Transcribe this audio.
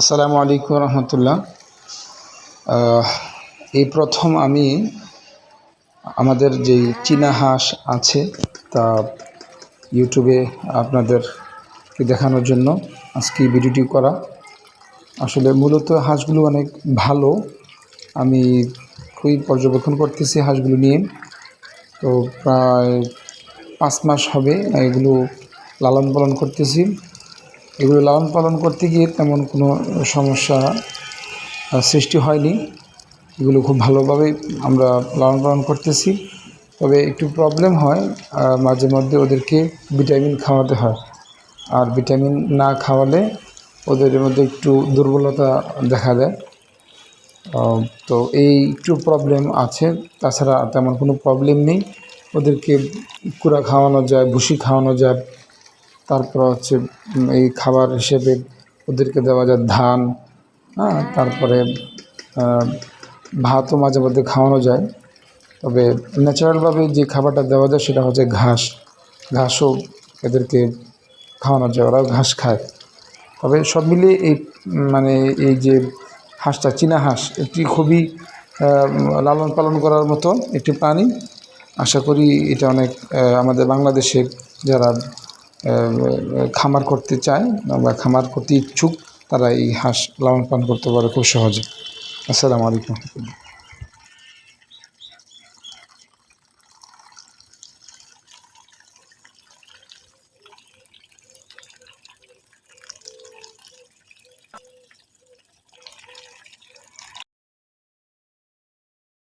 আসসালামু আলাইকুম রহমতুল্লাহ। এই প্রথম আমি আমাদের যেই চীনা হাঁস আছে তা ইউটিউবে আপনাদেরকে দেখানোর জন্য আজকে ভিডিওটি করা। আসলে মূলত হাঁসগুলো অনেক ভালো। আমি খুবই পর্যবেক্ষণ করতেছি হাঁসগুলো নিয়ে। তো প্রায় পাঁচ মাস হবে এগুলো লালন পালন করতেছি। এগুলো লালন পালন করতে গিয়ে তেমন কোনো সমস্যা সৃষ্টি হয়নি। এগুলো খুব ভালোভাবে আমরা লালন পালন করতেছি। তবে একটু প্রবলেম হয় মাঝে মধ্যে ওদেরকে ভিটামিন খাওয়াতে হয়। আর ভিটামিন না খাওয়ালে ওদের মধ্যে একটু দুর্বলতা দেখা দেয়। তো এই একটু প্রবলেম আছে। তাছাড়া তেমন কোনো প্রবলেম নেই। ওদেরকে কুড়া খাওয়ানো যায়, ভুসি খাওয়ানো যায়। তারপর হচ্ছে এই খাবার হিসেবে ওদেরকে দেওয়া যায় ধান হ্যাঁ তারপরে ভাতও মাঝে মধ্যে খাওয়ানো যায়। তবে ন্যাচারালভাবে যে খাবারটা দেওয়া যায় সেটা হচ্ছে ঘাস। ঘাসও এদেরকে খাওয়ানো যায়, ওরাও ঘাস খায়। তবে সব মিলিয়ে এই মানে এই যে হাঁসটা, চীনা হাঁস, এটি খুবই লালন পালন করার মতো একটি প্রাণী। আশা করি এটা অনেক আমাদের বাংলাদেশের যারা খামার করতে চায় বা খামার করতে ইচ্ছুক, তারা এই হাঁস লালন পালন করতে পারে খুব সহজে। আসসালামু আলাইকুম।